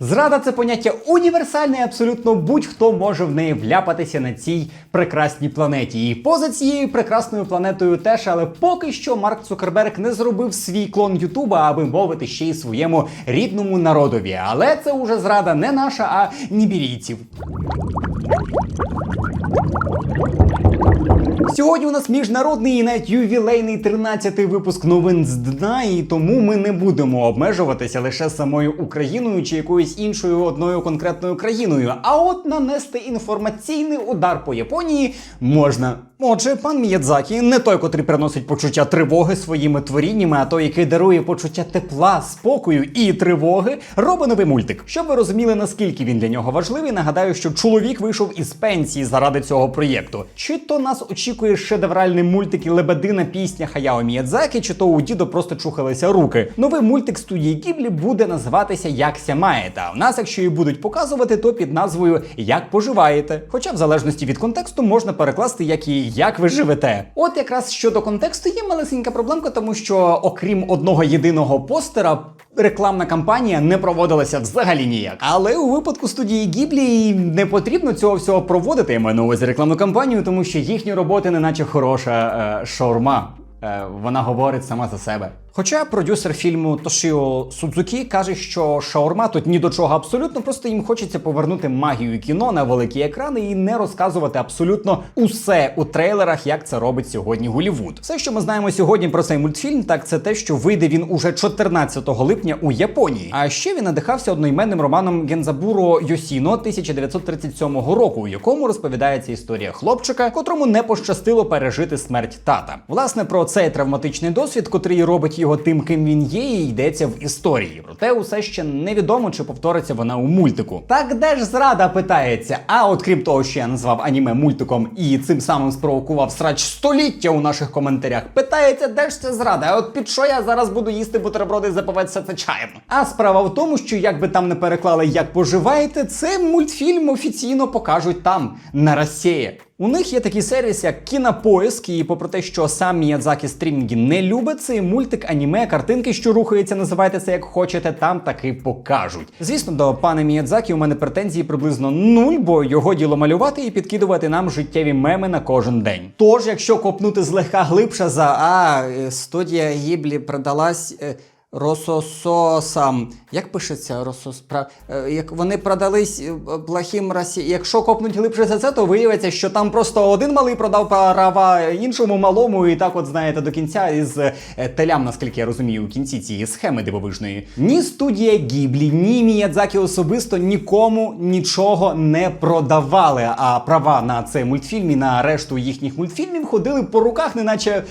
Зрада це поняття універсальне, і абсолютно будь-хто може в неї вляпатися на цій прекрасній планеті. І поза цією прекрасною планетою теж, але поки що Марк Цукерберг не зробив свій клон Ютуба, аби мовити ще й своєму рідному народові. Але це уже зрада не наша, а нібірійців. Сьогодні у нас міжнародний і навіть ювілейний 13-й випуск новин з дна, і тому ми не будемо обмежуватися лише самою Україною чи якоюсь іншою одною конкретною країною. А от нанести інформаційний удар по Японії можна. Отже, пан Міядзакі не той, котрий приносить почуття тривоги своїми творіннями, а той, який дарує почуття тепла, спокою і тривоги, робить новий мультик. Щоб ви розуміли, наскільки він для нього важливий, нагадаю, що чоловік вийшов із пенсії заради цього проєкту. Чи то нас очікує шедевральний мультик і лебедина пісня Хаяо Міядзакі, чи то у дідо просто чухалися руки. Новий мультик студії Гіблі буде називатися маєте. А в нас, якщо і будуть показувати, то під назвою Як поживаєте. Хоча, в залежності від контексту, можна перекласти як і як ви живете. От якраз щодо контексту є малесенька проблемка, тому що окрім одного єдиного постера. Рекламна кампанія не проводилася взагалі ніяк. Але у випадку студії Гіблі не потрібно цього всього проводити. Я маю на увазі рекламну кампанію, тому що їхні роботи не наче хороша е, шаурма. Е, вона говорить сама за себе. Хоча продюсер фільму Тошіо Судзукі каже, що шаурма тут ні до чого абсолютно, просто їм хочеться повернути магію кіно на великі екрани і не розказувати абсолютно усе у трейлерах, як це робить сьогодні Голівуд. Все, що ми знаємо сьогодні про цей мультфільм, так це те, що вийде він уже 14 липня у Японії. А ще він надихався одноіменним романом Гензабуро Йосіно 1937 року, у якому розповідається історія хлопчика, котрому не пощастило пережити смерть тата. Власне про цей травматичний досвід, котрий робить його тим, ким він є, і йдеться в історії. Проте усе ще невідомо, чи повториться вона у мультику. Так де ж зрада питається? А от крім того, що я назвав аніме мультиком і цим самим спровокував срач століття у наших коментарях. Питається, де ж це зрада? А от під що я зараз буду їсти бутерброди і запивати це чаєм? А справа в тому, що як би там не переклали, як поживаєте, це мультфільм офіційно покажуть там на Росії. У них є такий сервіс, як Кінопоиск, і попри те, що сам Міядзакі стрімінги не любить, цей мультик, аніме, картинки, що рухаються, називайте це як хочете, там таки покажуть. Звісно, до пана Міядзакі у мене претензії приблизно нуль, бо його діло малювати і підкидувати нам життєві меми на кожен день. Тож, якщо копнути злегка глибше за а е, студія Гіблі продалась. е, Росососам. Як пишеться Росос? Е, Як вони продались е, плохим Росі... Якщо копнуть глибше за це, то виявиться, що там просто один малий продав права іншому малому, і так, от знаєте, до кінця із е, телям, наскільки я розумію, у кінці цієї схеми дивовижної. Ні студія Гіблі, ні Міядзакі особисто нікому нічого не продавали. А права на цей мультфільм і на решту їхніх мультфільмів ходили по руках, неначе.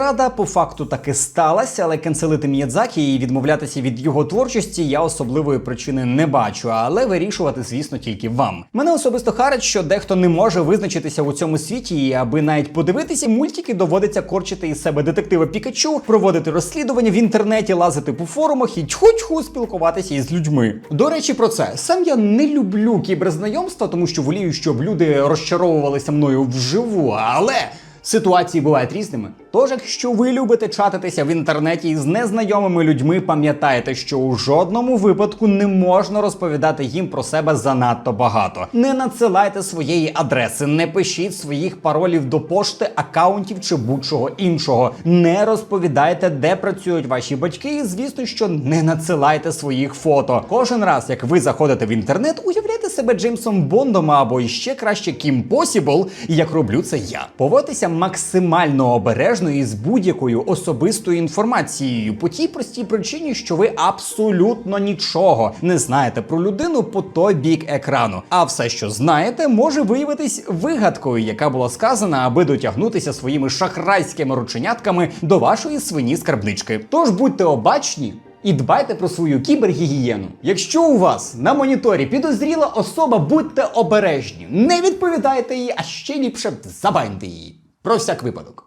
Зрада по факту таки сталася, але канцелити Міядзакі і відмовлятися від його творчості я особливої причини не бачу, але вирішувати, звісно, тільки вам. Мене особисто харить, що дехто не може визначитися у цьому світі, і аби навіть подивитися мультики, доводиться корчити із себе детектива Пікачу, проводити розслідування в інтернеті, лазити по форумах і тьху-тьху спілкуватися із людьми. До речі, про це сам я не люблю кіберзнайомства, тому що волію, щоб люди розчаровувалися мною вживу, але. Ситуації бувають різними. Тож, якщо ви любите чатитися в інтернеті із незнайомими людьми, пам'ятайте, що у жодному випадку не можна розповідати їм про себе занадто багато. Не надсилайте своєї адреси, не пишіть своїх паролів до пошти, акаунтів чи будь-чого іншого. Не розповідайте, де працюють ваші батьки, і звісно, що не надсилайте своїх фото. Кожен раз, як ви заходите в інтернет, уявляйте себе Джеймсом Бондом або іще краще Кім Посібл, як роблю це я. Поводьтеся максимально обережно із будь-якою особистою інформацією по тій простій причині, що ви абсолютно нічого не знаєте про людину по той бік екрану. А все, що знаєте, може виявитись вигадкою, яка була сказана, аби дотягнутися своїми шахрайськими рученятками до вашої свині скарбнички. Тож будьте обачні. І дбайте про свою кібергігієну. Якщо у вас на моніторі підозріла особа, будьте обережні. Не відповідайте їй, а ще ліпше забаньте її. Про всяк випадок.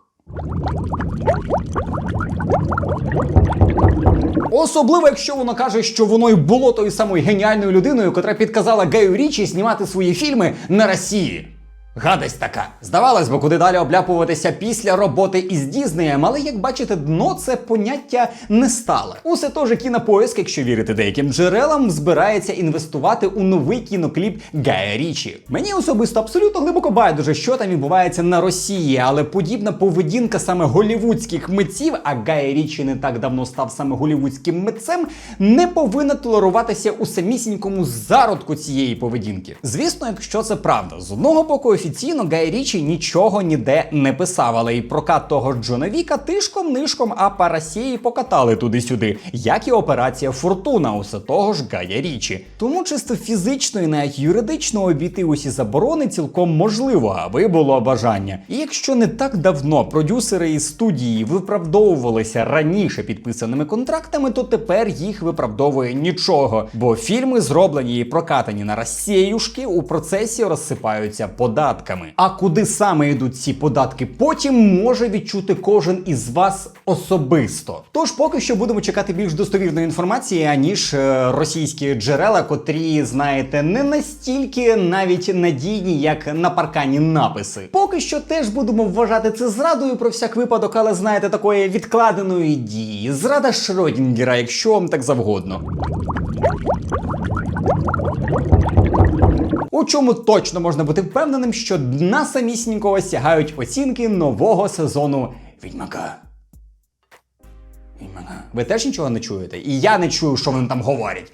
Особливо, якщо воно каже, що воно й було тою самою геніальною людиною, котра підказала Гею Річі знімати свої фільми на Росії. Гадость така. Здавалось би, куди далі обляпуватися після роботи із Дізнеєм, але як бачите, дно це поняття не стале. Усе теж кінопоиск, якщо вірити деяким джерелам, збирається інвестувати у новий кінокліп Гая Річі. Мені особисто абсолютно глибоко байдуже, що там відбувається на Росії, але подібна поведінка саме голівудських митців, а Гая Річі не так давно став саме голівудським митцем, не повинна толеруватися у самісінькому зародку цієї поведінки. Звісно, якщо це правда, з одного боку офіційно Гай Річі нічого ніде не писав, але і прокат того Джона Віка тишком-нишком, а парасії покатали туди-сюди, як і операція Фортуна, усе того ж Гая Річі. Тому чисто фізично і навіть юридично обійти усі заборони цілком можливо, аби було бажання. І якщо не так давно продюсери із студії виправдовувалися раніше підписаними контрактами, то тепер їх виправдовує нічого, бо фільми зроблені і прокатані на Росіюшки у процесі розсипаються податками. А куди саме йдуть ці податки, потім може відчути кожен із вас особисто. Тож поки що будемо чекати більш достовірної інформації, аніж е, російські джерела, котрі, знаєте, не настільки навіть надійні, як на паркані написи. Поки що теж будемо вважати це зрадою про всяк випадок, але знаєте, такої відкладеної дії. Зрада Шродінгера, якщо вам так завгодно. У чому точно можна бути впевненим, що дна самісінького сягають оцінки нового сезону Відьмака. Відьмака. Ви теж нічого не чуєте? І я не чую, що вони там говорять.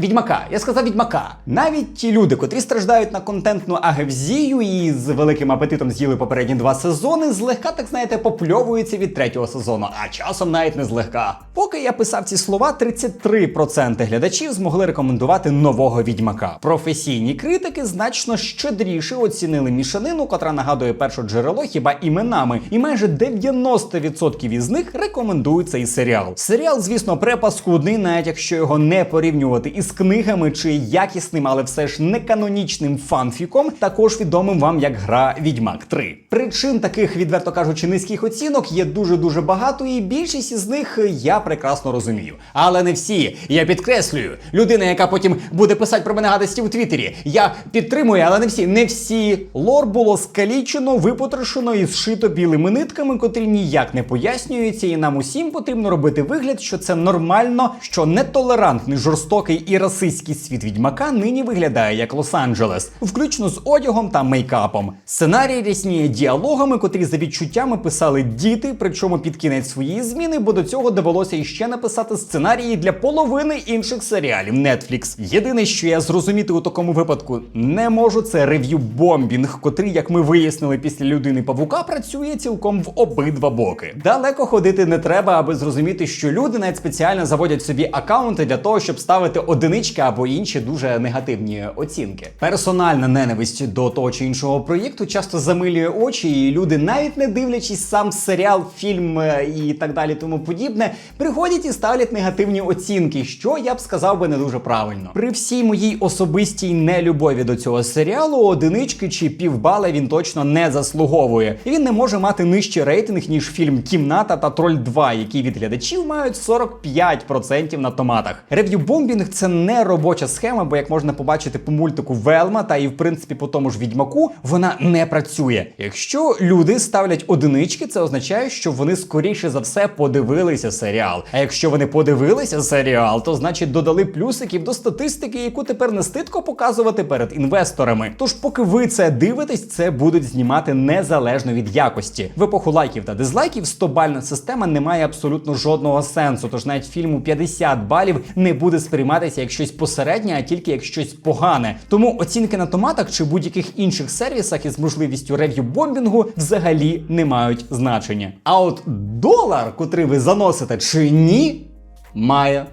Відьмака, я сказав відьмака. Навіть ті люди, котрі страждають на контентну агевзію і з великим апетитом з'їли попередні два сезони, злегка, так знаєте, попльовуються від третього сезону, а часом навіть не злегка. Поки я писав ці слова, 33% глядачів змогли рекомендувати нового відьмака. Професійні критики значно щедріше оцінили мішанину, котра нагадує перше джерело хіба іменами, і майже 90% із них рекомендують цей серіал. Серіал, звісно, препаскудний, навіть якщо його не порівнювати із книгами чи якісним, але все ж не канонічним фанфіком, також відомим вам як гра Відьмак 3. Причин таких, відверто кажучи, низьких оцінок є дуже дуже багато, і більшість із них я прекрасно розумію. Але не всі. Я підкреслюю, людина, яка потім буде писати про мене гадості у Твіттері. Я підтримую, але не всі. Не всі. Лор було скалічено, випотрошено і зшито білими нитками, котрі ніяк не пояснюються, і нам усім потрібно робити вигляд, що це нормально, що нетолерантний, жорстокий і расистський світ відьмака нині виглядає як Лос-Анджелес, включно з одягом та мейкапом. Сценарій рісніє діалогами, котрі за відчуттями писали діти, причому під кінець своєї зміни, бо до цього довелося іще написати сценарії для половини інших серіалів Netflix. Єдине, що я зрозуміти у такому випадку не можу, це рев'ю бомбінг, котрий, як ми вияснили після людини павука, працює цілком в обидва боки. Далеко ходити не треба, аби зрозуміти, що люди навіть спеціально заводять собі акаунти для того, щоб ставити одинички або інші дуже негативні оцінки. Персональна ненависть до того чи іншого проєкту часто замилює очі, і люди, навіть не дивлячись сам серіал, фільм е, і так далі, тому подібне, приходять і ставлять негативні оцінки, що я б сказав би не дуже правильно. При всій моїй особистій нелюбові до цього серіалу, одинички чи півбала він точно не заслуговує. Він не може мати нижчий рейтинг ніж фільм Кімната та Троль 2, які від глядачів мають 45% на томатах. Рев'ю бомбінг це не робоча схема, бо як можна побачити по мультику Велма та і в принципі по тому ж відьмаку, вона не працює. Якщо люди ставлять одинички, це означає, що вони скоріше за все подивилися серіал. А якщо вони подивилися серіал, то значить додали плюсиків до статистики, яку тепер не стидко показувати перед інвесторами. Тож, поки ви це дивитесь, це будуть знімати незалежно від якості. В епоху лайків та дизлайків 100-бальна система не має абсолютно жодного сенсу. Тож навіть фільму 50 балів не буде сприйматися як щось посереднє, а тільки як щось погане. Тому оцінки на томатах чи будь-яких інших сервісах із можливістю рев'ю бомбінгу взагалі не мають значення. А от долар, котрий ви заносите чи ні, має.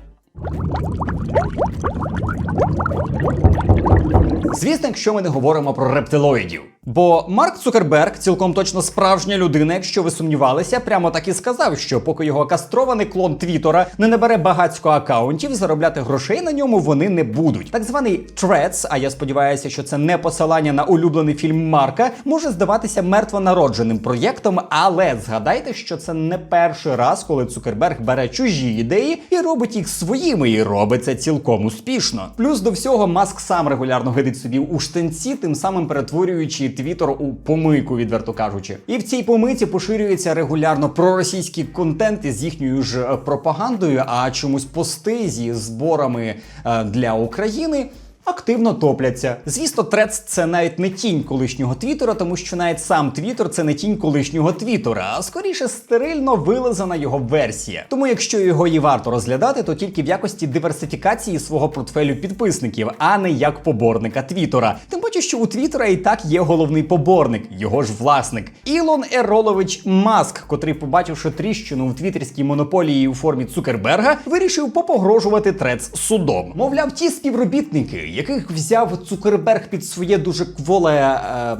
Звісно, якщо ми не говоримо про рептилоїдів. Бо Марк Цукерберг цілком точно справжня людина, якщо ви сумнівалися, прямо так і сказав, що поки його кастрований клон Твіттера не набере багатько акаунтів, заробляти грошей на ньому вони не будуть. Так званий Threads, а я сподіваюся, що це не посилання на улюблений фільм Марка, може здаватися мертвонародженим проєктом, але згадайте, що це не перший раз, коли Цукерберг бере чужі ідеї і робить їх своїми, і робить це цілком успішно. Плюс до всього Маск сам регулярно гидить собі у штанці, тим самим перетворюючи Твіттер у помийку, відверто кажучи. І в цій помийці поширюється регулярно проросійський контент із їхньою ж е, пропагандою, а чомусь пости зі зборами е, для України. Активно топляться. Звісно, Трец це навіть не тінь колишнього Твіттера, тому що навіть сам Твіттер це не тінь колишнього Твіттера, а скоріше стерильно вилизана його версія. Тому, якщо його і варто розглядати, то тільки в якості диверсифікації свого портфелю підписників, а не як поборника Твіттера. Тим паче, що у Твіттера і так є головний поборник, його ж власник Ілон Еролович Маск, котрий, побачивши тріщину в твіттерській монополії у формі Цукерберга, вирішив попогрожувати Трец судом. Мовляв, ті співробітники, яких взяв Цукерберг під своє дуже кволе е,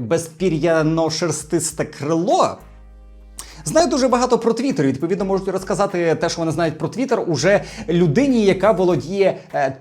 безпір'яно-шерстисте крило. Знаю дуже багато про Твіттер. Відповідно, можуть розказати те, що вони знають про Твіттер, уже людині, яка володіє е.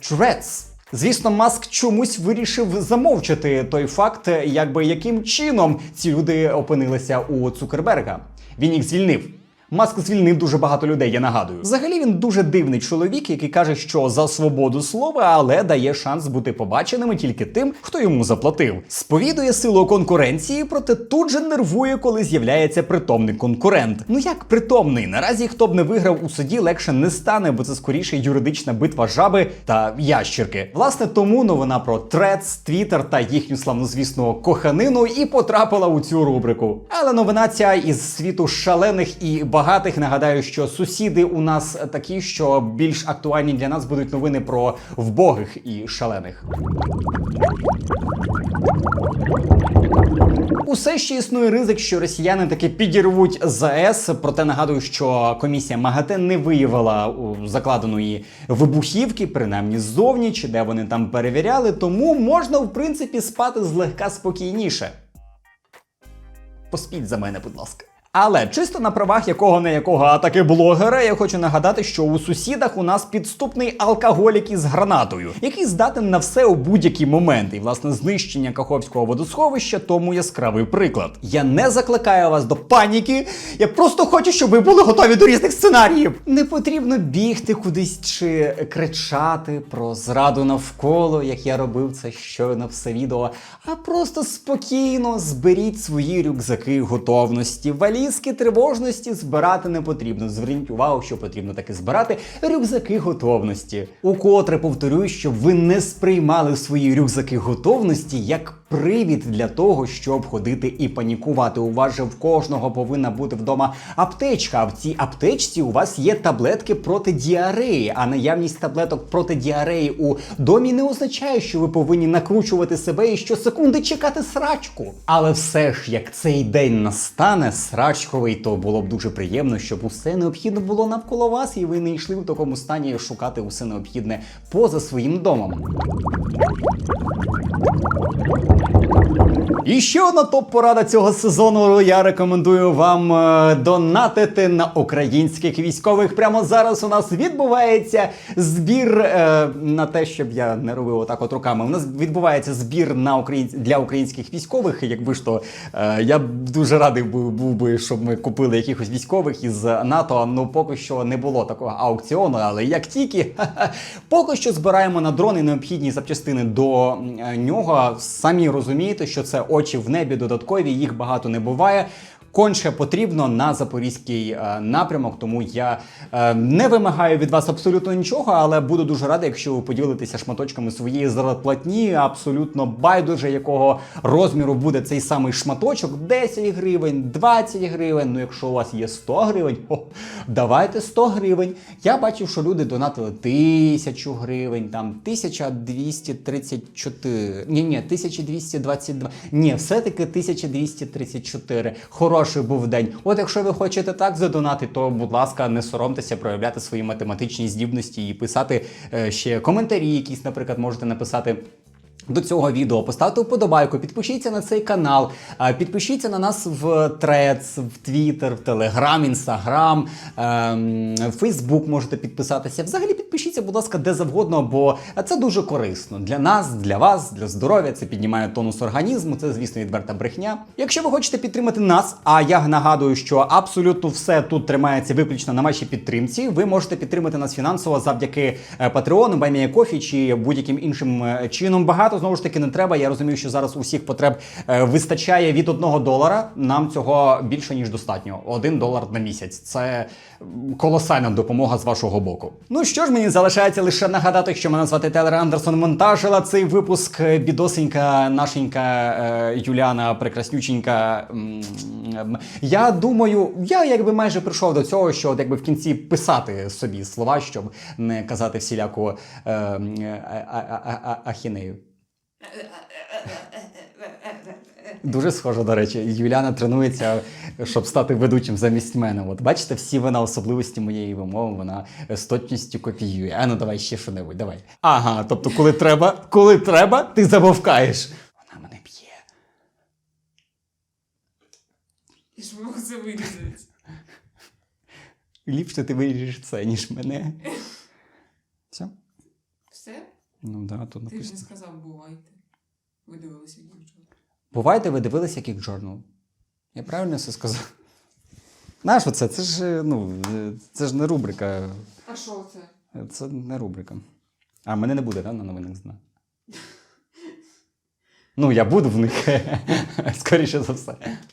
Звісно, Маск чомусь вирішив замовчати той факт, якби яким чином ці люди опинилися у Цукерберга. Він їх звільнив. Маск звільнив дуже багато людей, я нагадую. Взагалі він дуже дивний чоловік, який каже, що за свободу слова, але дає шанс бути побаченими тільки тим, хто йому заплатив. Сповідує силу конкуренції, проте тут же нервує, коли з'являється притомний конкурент. Ну як притомний? Наразі хто б не виграв у суді, легше не стане, бо це скоріше юридична битва жаби та ящірки. Власне, тому новина про Threads, Twitter та їхню славнозвісну коханину і потрапила у цю рубрику. Але новина ця із світу шалених і багатих. Нагадаю, що сусіди у нас такі, що більш актуальні для нас будуть новини про вбогих і шалених. Усе ще існує ризик, що росіяни таки підірвуть ЗАЕС. Проте нагадую, що комісія МАГАТЕ не виявила закладеної вибухівки, принаймні ззовні, чи де вони там перевіряли. Тому можна, в принципі, спати злегка спокійніше. Поспіть за мене, будь ласка. Але чисто на правах якого не якого, а таки блогера, я хочу нагадати, що у сусідах у нас підступний алкоголік із гранатою, який здатен на все у будь-який момент. І власне знищення Каховського водосховища тому яскравий приклад. Я не закликаю вас до паніки. Я просто хочу, щоб ви були готові до різних сценаріїв. Не потрібно бігти кудись чи кричати про зраду навколо, як я робив це щойно все відео. А просто спокійно зберіть свої рюкзаки готовності. Валізки тривожності збирати не потрібно. Зверніть увагу, що потрібно таки збирати рюкзаки готовності. Укотре повторюю, щоб ви не сприймали свої рюкзаки готовності як привід для того, щоб ходити і панікувати. У вас же в кожного повинна бути вдома аптечка. А в цій аптечці у вас є таблетки проти діареї. А наявність таблеток проти діареї у домі не означає, що ви повинні накручувати себе і щосекунди чекати срачку. Але все ж, як цей день настане, срачковий, то було б дуже приємно, щоб усе необхідне було навколо вас, і ви не йшли в такому стані шукати усе необхідне поза своїм домом. Thank you. І ще одна топ-порада цього сезону. Я рекомендую вам е, донатити на українських військових. Прямо зараз у нас відбувається збір е, на те, щоб я не робив отак от руками. У нас відбувається збір на україн... для українських військових. Якби ж то е, я дуже радий був, був би, щоб ми купили якихось військових із НАТО. Ну поки що не було такого аукціону, але як тільки поки що збираємо на дрони необхідні запчастини до е, нього. Самі розумієте, що це очі в небі додаткові, їх багато не буває. Конче потрібно на запорізький е, напрямок, тому я е, не вимагаю від вас абсолютно нічого, але буду дуже радий, якщо ви поділитеся шматочками своєї зарплатні. Абсолютно байдуже, якого розміру буде цей самий шматочок: 10 гривень, 20 гривень. Ну, якщо у вас є 100 гривень, о, давайте 100 гривень. Я бачив, що люди донатили тисячу гривень, там 1234, ні, ні, 1222, ні, все-таки 1234. Хороший був день. От якщо ви хочете так задонати, то будь ласка, не соромтеся проявляти свої математичні здібності і писати е, ще коментарі, якісь, наприклад, можете написати. До цього відео, поставте вподобайку, підпишіться на цей канал, е, підпишіться на нас в Threads, в Twitter, в Instagram, ем, в Facebook можете підписатися. Взагалі підпишіться, будь ласка, де завгодно, бо це дуже корисно для нас, для вас, для здоров'я. Це піднімає тонус організму. Це, звісно, відверта брехня. Якщо ви хочете підтримати нас, а я нагадую, що абсолютно все тут тримається виключно на вашій підтримці. Ви можете підтримати нас фінансово завдяки е, Patreon, BuyMeACoffee чи будь-яким іншим е, чином. Багато знову ж таки не треба. Я розумію, що зараз усіх потреб е, вистачає від одного долара. Нам цього більше ніж достатньо. Один долар на місяць. Це колосальна допомога з вашого боку. Ну що ж, мені залишається лише нагадати, що мене звати Телер Андерсон. Монтажила цей випуск е, бідосенька, нашенька е, Юліана, прекраснюченька. Я думаю, я якби майже прийшов до цього, що от якби в кінці писати собі слова, щоб не казати всіляку е, м, е, а- а- а- а- ахінею. Дуже схоже, до речі, Юліана тренується, щоб стати ведучим замість мене. От бачите, всі вона особливості моєї вимови, вона з точністю копіює. А ну давай ще що-небудь, давай. Ага, тобто, коли треба, коли треба, ти замовкаєш. Вона мене б'є. Я ж можу це вирізати. Ліпше ти виріжеш це, ніж мене. Ну да, тут Ти ж не сказав, бувайте. Ви дивилися дівчат. Бувайте, ви дивилися Kick Journal? Я правильно все сказав? Знаєш, оце? Це ж, е, ну, е, це ж не рубрика. А що це? Це не рубрика. А мене не буде, да, на новинах зна. Ну, я буду в них, скоріше за все.